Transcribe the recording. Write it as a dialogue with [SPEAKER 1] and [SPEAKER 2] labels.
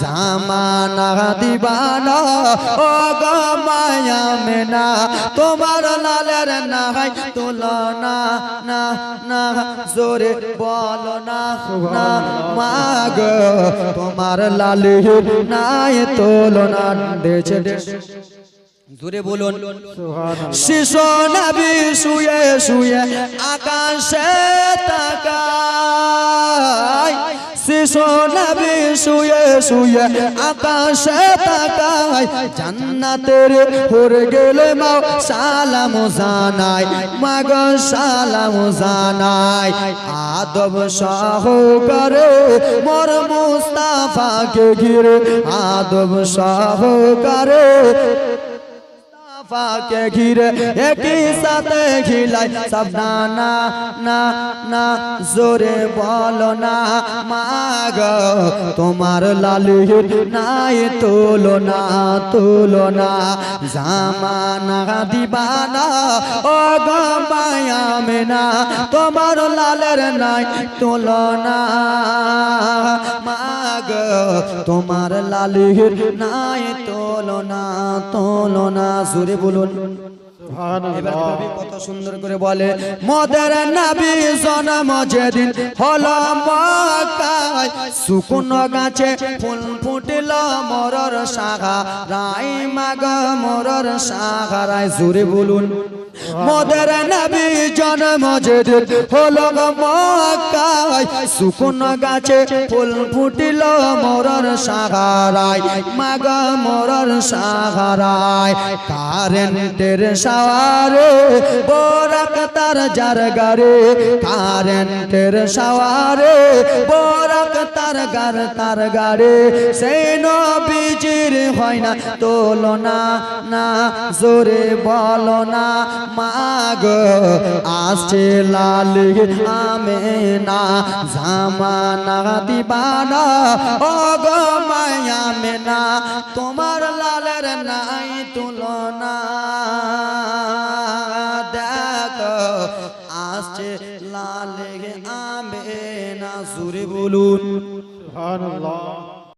[SPEAKER 1] জামানা দিবানা ও গো মায়া মেনা তোমার লালের নাই তুলনা না না জোরে বলো না না মাগ তোমার লালের নাই তুলনা দেছে জোরে বলুন। শিশু নবী শুয়ে শুয়ে আকাশে তাকায়। শিশু নবী শুয়ে শুয়ে আকাশে তাকায়। জান্নাতের হর গেলে মাও সালাম জানাই মাগ সালাম জানাই আদব সহকারে মোর মুস্তাফাকে ঘিরে, আদব সহকারে পাকে ঘিরে একই সাথে খিলাই সব না না না না, জোরে বলো না। মাগ, তোমার লালির নাই তোলো না তোলো না জামানা দিবানা, ও গো মায়া মেনা তোমার লালের নাই তোলো না মাগ, তোমার লালির নাই তোলো না তোলো না সুরে বলুন। এবার কবি কত সুন্দর করে বলে মদের নবী জন্ম যেদিন হলো শুকনো গাছে ফুল ফুটিল মরর সাহা রাই মাগ মরর শাখা রায় জুড়ে বলুন। মদের নবী জন্ম যেদিন হলো মক্কায়। শুকনো গাছে ফুল ফুটিল মরর রাই মাগ মরর রাই কারেন্টের সাওয়ারে, বোরাক তার যার গারে কারেন্টের সাওয়ারে, বোরাক তার গার, তার গারে। সেই নবীজির হয় না তোলো না না জোরে বলো না মাগ, আসছে লাল আমে না জামানা দিবানা। ও গো মায়া মেনা, তোমার লালের নাই তুলনা। লাল আমে না সুরে বলুন।
[SPEAKER 2] সুবহানাল্লাহ।